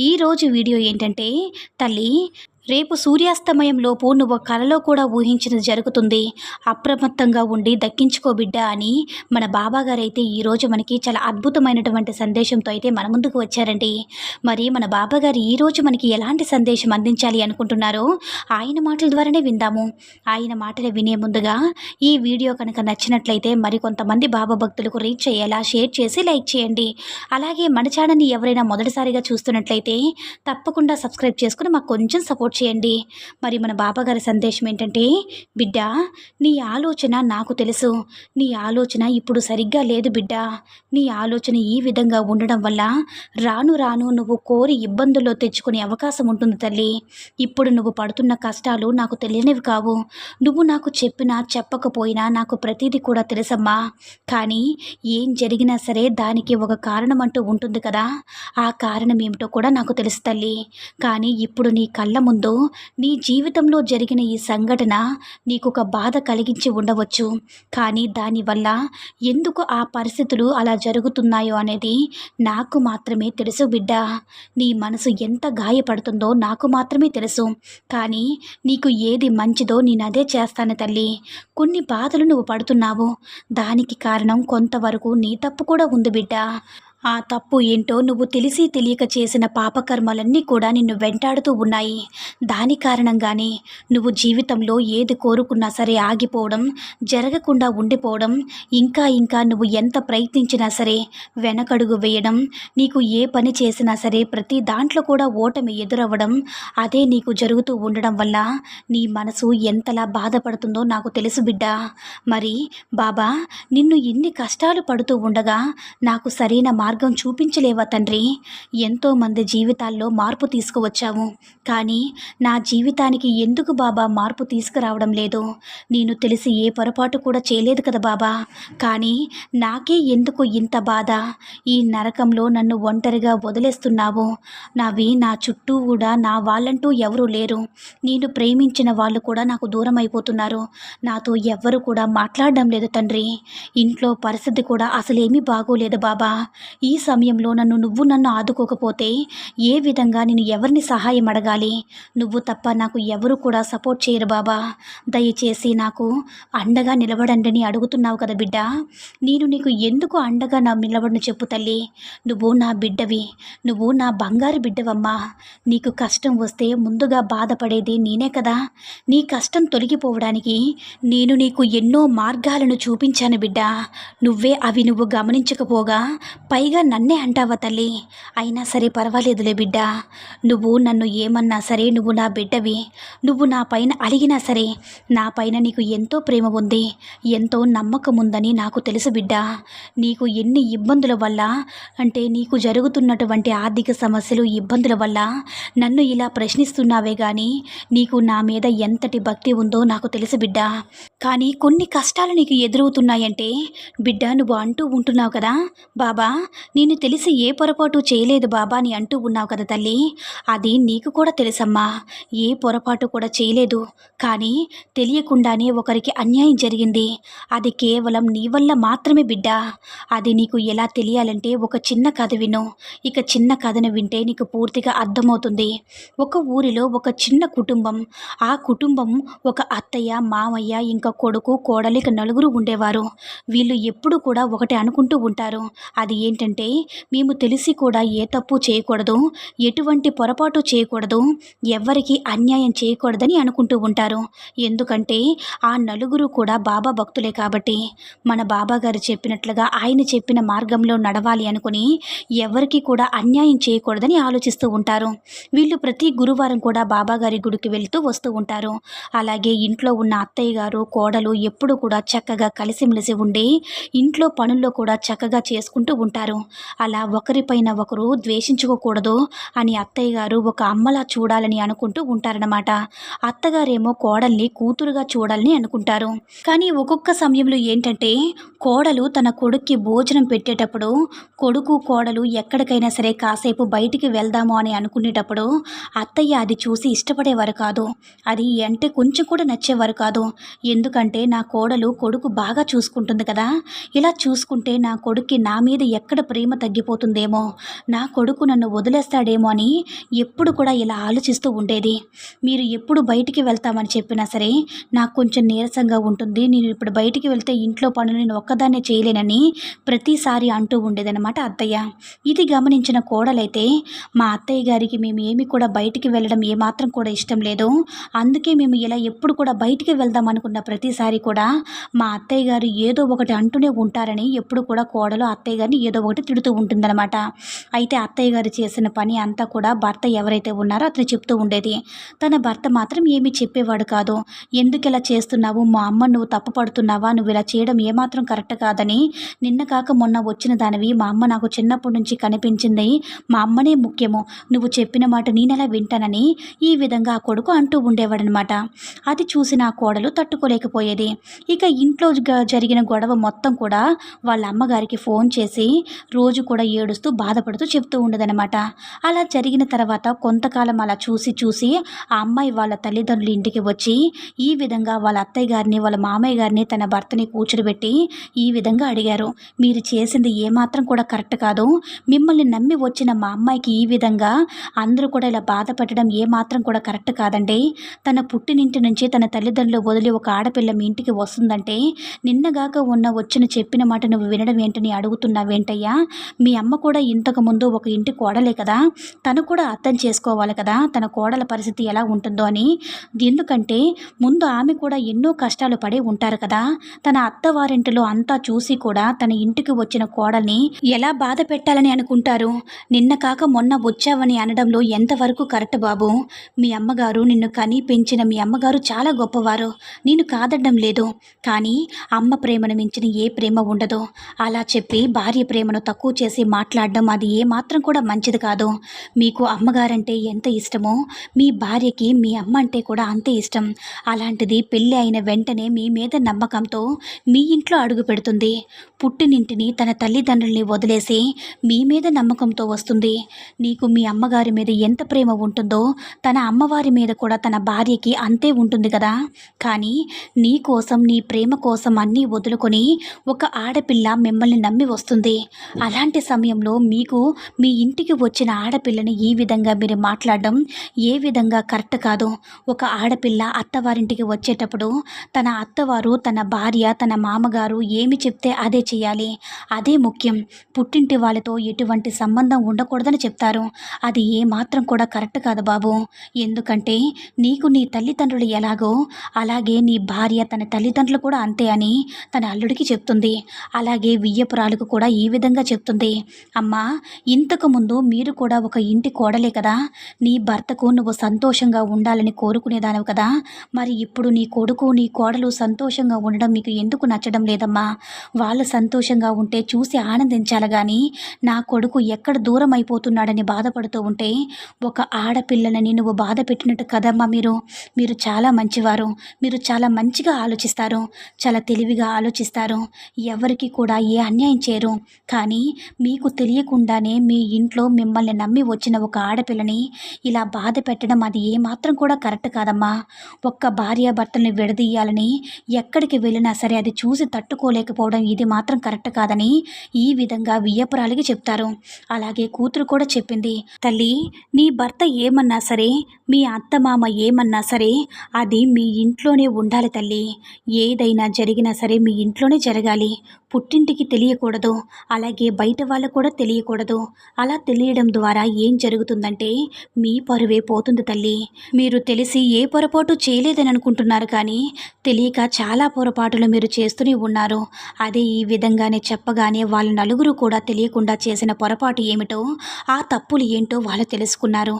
ఈరోజు వీడియో ఏంటంటే తల్లి రేపు సూర్యాస్తమయంలోపు నువ్వు కలలో కూడా ఊహించినది జరుగుతుంది. అప్రమత్తంగా ఉండి దక్కించుకో బిడ్డ అని మన బాబాగారు అయితే ఈరోజు మనకి చాలా అద్భుతమైనటువంటి సందేశంతో అయితే మన ముందుకు వచ్చారండి. మరి మన బాబాగారు ఈరోజు మనకి ఎలాంటి సందేశం అందించాలి అనుకుంటున్నారో ఆయన మాటల ద్వారానే విందాము. ఆయన మాటలు వినే ముందుగా ఈ వీడియో కనుక నచ్చినట్లయితే మరి కొంతమంది బాబా భక్తులకు రీచ్ అయ్యేలా షేర్ చేసి లైక్ చేయండి. అలాగే మన ఛానల్ని ఎవరైనా మొదటిసారిగా చూస్తున్నట్లయితే తప్పకుండా సబ్స్క్రైబ్ చేసుకుని మాకు కొంచెం సపోర్ట్ చేయండి. మరి మన బాబాగారి సందేశం ఏంటంటే బిడ్డ నీ ఆలోచన నాకు తెలుసు. నీ ఆలోచన ఇప్పుడు సరిగ్గా లేదు బిడ్డ. నీ ఆలోచన ఈ విధంగా ఉండడం వల్ల రాను రాను నువ్వు కోరి ఇబ్బందుల్లో తెచ్చుకునే అవకాశం ఉంటుంది తల్లి. ఇప్పుడు నువ్వు పడుతున్న కష్టాలు నాకు తెలియనివి కావు. నువ్వు నాకు చెప్పినా చెప్పకపోయినా నాకు ప్రతిదీ కూడా తెలుసమ్మా. కానీ ఏం జరిగినా సరే దానికి ఒక కారణం అంటూ ఉంటుంది కదా. ఆ కారణం ఏమిటో కూడా నాకు తెలుసు తల్లి. కానీ ఇప్పుడు నీ కళ్ళ ముందు నీ జీవితంలో జరిగిన ఈ సంఘటన నీకు ఒక బాధ కలిగించి ఉండవచ్చు. కానీ దానివల్ల ఎందుకు ఆ పరిస్థితులు అలా జరుగుతున్నాయో అనేది నాకు మాత్రమే తెలుసు బిడ్డ. నీ మనసు ఎంత గాయపడుతుందో నాకు మాత్రమే తెలుసు. కానీ నీకు ఏది మంచిదో నేను అదే చేస్తాను తల్లి. కొన్ని బాధలు నువ్వు పడుతున్నావు. దానికి కారణం కొంతవరకు నీ తప్పు కూడా ఉంది బిడ్డ. ఆ తప్పు ఏంటో నువ్వు తెలిసి తెలియక చేసిన పాపకర్మలన్నీ కూడా నిన్ను వెంటాడుతూ ఉన్నాయి. దాని కారణంగానే నువ్వు జీవితంలో ఏది కోరుకున్నా సరే ఆగిపోవడం జరగకుండా ఉండిపోవడం ఇంకా ఇంకా నువ్వు ఎంత ప్రయత్నించినా సరే వెనకడుగు వేయడం నీకు ఏ పని చేసినా సరే ప్రతి దాంట్లో కూడా ఓటమి ఎదురవ్వడం అదే నీకు జరుగుతూ ఉండడం వల్ల నీ మనసు ఎంతలా బాధపడుతుందో నాకు తెలుసు బిడ్డ. మరి బాబా నిన్ను ఇన్ని కష్టాలు పడుతూ ఉండగా నాకు సరైన మార్గం చూపించలేవా తండ్రి? ఎంతోమంది జీవితాల్లో మార్పు తీసుకువచ్చావు. కానీ నా జీవితానికి ఎందుకు బాబా మార్పు తీసుకురావడం లేదు? నేను తెలిసి ఏ పొరపాటు కూడా చేయలేదు కదా బాబా. కానీ నాకే ఎందుకు ఇంత బాధ? ఈ నరకంలో నన్ను ఒంటరిగా వదిలేస్తున్నావు. నావి నా చుట్టూ కూడా నా వాళ్ళంటూ ఎవరూ లేరు. నేను ప్రేమించిన వాళ్ళు కూడా నాకు దూరం అయిపోతున్నారు నాతో ఎవ్వరు కూడా మాట్లాడడం లేదు తండ్రి. ఇంట్లో పరిస్థితి కూడా అసలేమీ బాగోలేదు బాబా. ఈ సమయంలో నన్ను నువ్వు నన్ను ఆదుకోకపోతే ఏ విధంగా నేను ఎవరిని సహాయం అడగాలి? నువ్వు తప్ప నాకు ఎవరు కూడా సపోర్ట్ చేయరు బాబా. దయచేసి నాకు అండగా నిలబడండి అడుగుతున్నావు కదా బిడ్డ. నేను నీకు ఎందుకు అండగా నా నిలబడిన చెప్పు తల్లి. నువ్వు నా బిడ్డవి. నువ్వు నా బంగారు బిడ్డవమ్మా. నీకు కష్టం వస్తే ముందుగా బాధపడేది నేనే కదా. నీ కష్టం తొలగిపోవడానికి నేను నీకు ఎన్నో మార్గాలను చూపించాను బిడ్డ. నువ్వే అవి నువ్వు గమనించకపోగా పై పైగా నన్నే అంటావా తల్లి? అయినా సరే పర్వాలేదులే బిడ్డ. నువ్వు నన్ను ఏమన్నా సరే నువ్వు నా బిడ్డవి. నువ్వు నా పైన అడిగినా సరే నా పైన నీకు ఎంతో ప్రేమ ఉంది. ఎంతో నమ్మకం ఉందని నాకు తెలుసు బిడ్డ. నీకు ఎన్ని ఇబ్బందుల వల్ల అంటే నీకు జరుగుతున్నటువంటి ఆర్థిక సమస్యలు ఇబ్బందుల వల్ల నన్ను ఇలా ప్రశ్నిస్తున్నావే కానీ నీకు నా మీద ఎంతటి భక్తి ఉందో నాకు తెలుసు బిడ్డ. కానీ కొన్ని కష్టాలు నీకు ఎదురవుతున్నాయంటే బిడ్డ నువ్వు అంటూ ఉంటున్నావు కదా బాబా. నేను తెలిసి ఏ పొరపాటు చేయలేదు బాబా అని అంటూ ఉన్నావు కదా తల్లి. అది నీకు కూడా తెలుసమ్మా. ఏ పొరపాటు కూడా చేయలేదు. కానీ తెలియకుండానే ఒకరికి అన్యాయం జరిగింది. అది కేవలం నీ వల్ల మాత్రమే బిడ్డ. అది నీకు ఎలా తెలియాలంటే ఒక చిన్న కథ విను. ఇక చిన్న కథను వింటే నీకు పూర్తిగా అర్థమవుతుంది. ఒక ఊరిలో ఒక చిన్న కుటుంబం. ఆ కుటుంబం ఒక అత్తయ్య మామయ్య ఇంకా కొడుకు కోడలిక నలుగురు ఉండేవారు. వీళ్ళు ఎప్పుడు కూడా ఒకటి అనుకుంటూ ఉంటారు. అది ఏంటంటే ఏంటంటే మేము తెలిసి కూడా ఏ తప్పు చేయకూడదు ఎటువంటి పొరపాటు చేయకూడదు ఎవ్వరికి అన్యాయం చేయకూడదని అనుకుంటూ ఉంటారు. ఎందుకంటే ఆ నలుగురు కూడా బాబా భక్తులే కాబట్టి మన బాబా గారు చెప్పినట్లుగా ఆయన చెప్పిన మార్గంలో నడవాలి అనుకుని ఎవరికి కూడా అన్యాయం చేయకూడదని ఆలోచిస్తూ ఉంటారు. వీళ్ళు ప్రతి గురువారం కూడా బాబాగారి గుడికి వెళ్తూ వస్తూ ఉంటారు. అలాగే ఇంట్లో ఉన్న అత్తయ్య గారు కోడలు ఎప్పుడు కూడా చక్కగా కలిసిమెలిసి ఉండి ఇంట్లో పనుల్లో కూడా చక్కగా చేసుకుంటూ ఉంటారు. అలా ఒకరిపైన ఒకరు ద్వేషించుకోకూడదు అని అత్తయ్య గారు ఒక అమ్మలా చూడాలని అనుకుంటూ ఉంటారన్నమాట. అత్తగారేమో కోడల్ని కూతురుగా చూడాలని అనుకుంటారు. కానీ ఒక్కొక్క సమయంలో ఏంటంటే కోడలు తన కొడుక్కి భోజనం పెట్టేటప్పుడు కొడుకు కోడలు ఎక్కడికైనా సరే కాసేపు బయటికి వెళ్దాము అని అనుకునేటప్పుడు అత్తయ్య అది చూసి ఇష్టపడేవారు కాదు. అది అంటే కొంచెం కూడా నచ్చేవారు కాదు. ఎందుకంటే నా కోడలు కొడుకు బాగా చూసుకుంటుంది కదా. ఇలా చూసుకుంటే నా కొడుక్కి నా మీద ఎక్కడ ప్రేమ తగ్గిపోతుందేమో? నా కొడుకు నన్ను వదిలేస్తాడేమో అని ఎప్పుడు కూడా ఇలా ఆలోచిస్తూ ఉండేది. మీరు ఎప్పుడు బయటికి వెళ్తామని చెప్పినా సరే నాకు కొంచెం నీరసంగా ఉంటుంది. నేను ఇప్పుడు బయటికి వెళ్తే ఇంట్లో పనులు నేను ఒక్కదాన్నే చేయలేనని ప్రతిసారి అంటూ ఉండేదన్నమాట అత్తయ్య. ఇది గమనించిన కోడలైతే మా అత్తయ్య గారికి మేము ఏమి కూడా బయటికి వెళ్ళడం ఏమాత్రం కూడా ఇష్టం లేదు. అందుకే మేము ఇలా ఎప్పుడు కూడా బయటికి వెళ్దాం అనుకున్న ప్రతిసారి కూడా మా అత్తయ్య గారు ఏదో ఒకటి అంటూనే ఉంటారని ఎప్పుడు కూడా కోడలు అత్తయ్య గారిని ఏదో ఒకటి తిడుతూ ఉంటుందన్నమాట. అయితే అత్తయ్య గారు చేసిన పని అంతా కూడా భర్త ఎవరైతే ఉన్నారో అతను చెప్తూ ఉండేది. తన భర్త మాత్రం ఏమీ చెప్పేవాడు కాదు. ఎందుకు ఇలా చేస్తున్నావు? మా అమ్మ నువ్వు తప్పు పడుతున్నావా? నువ్వు ఇలా చేయడం ఏమాత్రం కరెక్ట్ కాదని నిన్న కాక మొన్న వచ్చిన దానివి మా అమ్మ నాకు చిన్నప్పటి నుంచి కనిపించింది. మా అమ్మనే ముఖ్యము. నువ్వు చెప్పిన మాట నేనెలా వింటానని ఈ విధంగా ఆ కొడుకు అంటూ ఉండేవాడనమాట అది చూసిన ఆ కోడలు తట్టుకోలేకపోయేది. ఇక ఇంట్లో జరిగిన గొడవ మొత్తం కూడా వాళ్ళ అమ్మగారికి ఫోన్ చేసి రోజు కూడా ఏడుస్తూ బాధపడుతూ చెప్తూ ఉండదనమాట అలా జరిగిన తర్వాత కొంతకాలం అలా చూసి చూసి ఆ అమ్మాయి వాళ్ళ తల్లిదండ్రుల ఇంటికి వచ్చి ఈ విధంగా వాళ్ళ అత్తయ్య గారిని వాళ్ళ మామయ్య గారిని తన భర్తని కూర్చోబెట్టి ఈ విధంగా అడిగారు. మీరు చేసింది ఏమాత్రం కూడా కరెక్ట్ కాదు. మిమ్మల్ని నమ్మి వచ్చిన మా అమ్మాయికి ఈ విధంగా అందరూ కూడా ఇలా బాధ పెట్టడం ఏమాత్రం కూడా కరెక్ట్ కాదండి. తన పుట్టినింటి నుంచి తన తల్లిదండ్రులు వదిలి ఒక ఆడపిల్ల మీ ఇంటికి వస్తుందంటే నిన్నగాక ఉన్న వచ్చిన చెప్పిన మాట నువ్వు వినడం ఏంటని అడుగుతున్నావేంటయ్యా? మీ అమ్మ కూడా ఇంతకు ముందు ఒక ఇంటి కోడలే కదా? తను కూడా అర్థం చేసుకోవాలి కదా? తన కోడల పరిస్థితి ఎలా ఉంటుందో అని. ఎందుకంటే ముందు ఆమె కూడా ఎన్నో కష్టాలు పడి ఉంటారు కదా? తన అత్తవారింటిలో అంతా చూసి కూడా తన ఇంటికి వచ్చిన కోడల్ని ఎలా బాధ పెట్టాలని అనుకుంటారు? నిన్న కాక మొన్న వచ్చావని అనడంలో ఎంతవరకు కరెక్ట్ బాబు? మీ అమ్మగారు నిన్ను కని పెంచిన మీ అమ్మగారు చాలా గొప్పవారు. నేను కాదడ్డం లేదు. కానీ అమ్మ ప్రేమను మించిన ఏ ప్రేమ ఉండదు. అలా చెప్పి భార్య ప్రేమను తక్కువ చేసి మాట్లాడడం అది ఏమాత్రం కూడా మంచిది కాదు. మీకు అమ్మగారంటే ఎంత ఇష్టమో మీ భార్యకి మీ అమ్మ అంటే కూడా అంతే ఇష్టం. అలాంటిది పెళ్ళి అయిన వెంటనే మీ మీద నమ్మకంతో మీ ఇంట్లో అడుగు పెడుతుంది. పుట్టినింటిని తన తల్లిదండ్రుల్ని వదిలేసి మీ మీద నమ్మకంతో వస్తుంది. నీకు మీ అమ్మగారి మీద ఎంత ప్రేమ ఉంటుందో తన అమ్మవారి మీద కూడా తన భార్యకి అంతే ఉంటుంది కదా. కానీ నీ కోసం నీ ప్రేమ కోసం అన్నీ వదులుకొని ఒక ఆడపిల్ల మిమ్మల్ని నమ్మి వస్తుంది. అలాంటి సమయంలో మీకు మీ ఇంటికి వచ్చిన ఆడపిల్లని ఈ విధంగా మీరు మాట్లాడడం ఏ విధంగా కరెక్ట్ కాదు ఒక ఆడపిల్ల అత్తవారింటికి వచ్చేటప్పుడు తన అత్తవారు తన భార్య తన మామగారు ఏమి చెప్తే అదే చేయాలి. అదే ముఖ్యం. పుట్టింటి వాళ్ళతో ఎటువంటి సంబంధం ఉండకూడదని చెప్తారు. అది ఏ మాత్రం కూడా కరెక్ట్ కాదు బాబు. ఎందుకంటే నీకు నీ తల్లిదండ్రులు ఎలాగో అలాగే నీ భార్య తన తల్లిదండ్రులు కూడా అంతే అని తన అల్లుడికి చెప్తుంది. అలాగే వియ్యపురాలకు కూడా ఈ విధంగా చెప్తుంది. అమ్మా ఇంతకు ముందు మీరు కూడా ఒక ఇంటి కోడలే కదా? నీ భర్తకు నువ్వు సంతోషంగా ఉండాలని కోరుకునేదానవు కదా? మరి ఇప్పుడు నీ కొడుకు నీ కోడలు సంతోషంగా ఉండడం మీకు ఎందుకు నచ్చడం లేదమ్మా? వాళ్ళు సంతోషంగా ఉంటే చూసి ఆనందించాలి కానీ నా కొడుకు ఎక్కడ దూరం అయిపోతున్నాడని బాధపడుతూ ఉంటే ఒక ఆడపిల్లని నువ్వు బాధ పెట్టినట్టు కదమ్మా మీరు. మీరు చాలా మంచివారు. మీరు చాలా మంచిగా ఆలోచిస్తారు. చాలా తెలివిగా ఆలోచిస్తారు. ఎవరికి కూడా ఏ అన్యాయం చేయరు. కానీ మీకు తెలియకుండానే మీ ఇంట్లో మిమ్మల్ని నమ్మి వచ్చిన ఒక ఆడపిల్లని ఇలా బాధ పెట్టడం అది ఏమాత్రం కూడా కరెక్ట్ కాదమ్మా. ఒక్క భార్యాభర్తల్ని విడదీయాలని ఎక్కడికి వెళ్ళినా సరే అది చూసి తట్టుకోలేకపోవడం ఇది మాత్రం కరెక్ట్ కాదని ఈ విధంగా వియ్యపురాలికి చెప్తారు. అలాగే కూతురు కూడా చెప్పింది తల్లి నీ భర్త ఏమన్నా సరే మీ అత్తమామ ఏమన్నా సరే అది మీ ఇంట్లోనే ఉండాలి తల్లి. ఏదైనా జరిగినా సరే మీ ఇంట్లోనే జరగాలి. పుట్టింటికి తెలియకూడదు. అలాగే బయట వాళ్ళకు కూడా తెలియకూడదు. అలా తెలియడం ద్వారా ఏం జరుగుతుందంటే మీ పరువే పోతుంది తల్లి. మీరు తెలిసి ఏ పొరపాటు చేయలేదని అనుకుంటున్నారు కానీ తెలియక చాలా పొరపాటులు మీరు చేస్తూనే ఉన్నారు. అదే ఈ విధంగానే చెప్పగానే వాళ్ళ నలుగురు కూడా తెలియకుండా చేసిన పొరపాటు ఏమిటో ఆ తప్పులు ఏంటో వాళ్ళు తెలుసుకున్నారు.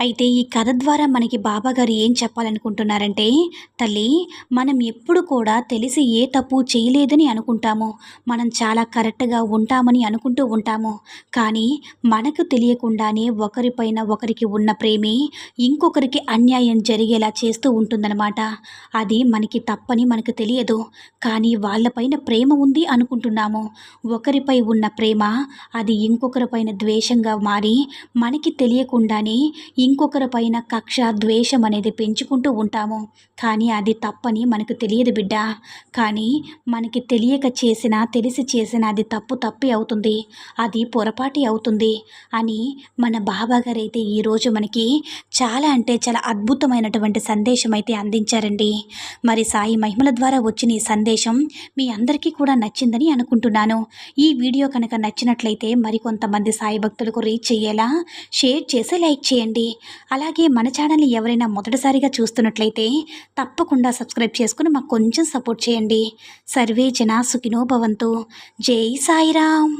అయితే ఈ కథ ద్వారా మనకి బాబా గారు ఏం చెప్పాలనుకుంటున్నారంటే తల్లి మనం ఎప్పుడు కూడా తెలిసి ఏ తప్పు చేయలేదని అనుకుంటాము. మనం చాలా కరెక్ట్గా ఉంటామని అనుకుంటూ ఉంటాము. కానీ మనకు తెలియకుండానే ఒకరిపైన ఒకరికి ఉన్న ప్రేమే ఇంకొకరికి అన్యాయం జరిగేలా చేస్తూ ఉంటుందన్నమాట. అది మనకి తప్పని మనకు తెలియదు. కానీ వాళ్ళపైన ప్రేమ ఉంది అనుకుంటున్నాము. ఒకరిపై ఉన్న ప్రేమ అది ఇంకొకరిపైన ద్వేషంగా మారి మనకి తెలియకుండానే ఇంకొకరిపైన కక్ష ద్వేషం అనేది పెంచుకుంటూ ఉంటాము. కానీ అది తప్పని మనకు తెలియదు బిడ్డ. కానీ మనకి తెలియక చేసిన తెలిసి చేసిన అది తప్పు తప్పి అవుతుంది. అది పొరపాటి అవుతుంది అని మన బాబాగారు అయితే ఈరోజు మనకి చాలా అంటే చాలా అద్భుతమైనటువంటి సందేశం అయితే అందించారండి. మరి సాయి మహిమల ద్వారా వచ్చిన ఈ సందేశం మీ అందరికీ కూడా నచ్చిందని అనుకుంటున్నాను. ఈ వీడియో కనుక నచ్చినట్లయితే మరికొంతమంది సాయి భక్తులకు రీచ్ అయ్యేలా షేర్ చేసి లైక్ చేయండి. అలాగే మన ఛానల్ని ఎవరైనా మొదటిసారిగా చూస్తున్నట్లయితే తప్పకుండా సబ్స్క్రైబ్ చేసుకుని మాకు కొంచెం సపోర్ట్ చేయండి. సర్వే జనా సుఖినో భవంతు. అంటూ జై సాయిరామ్.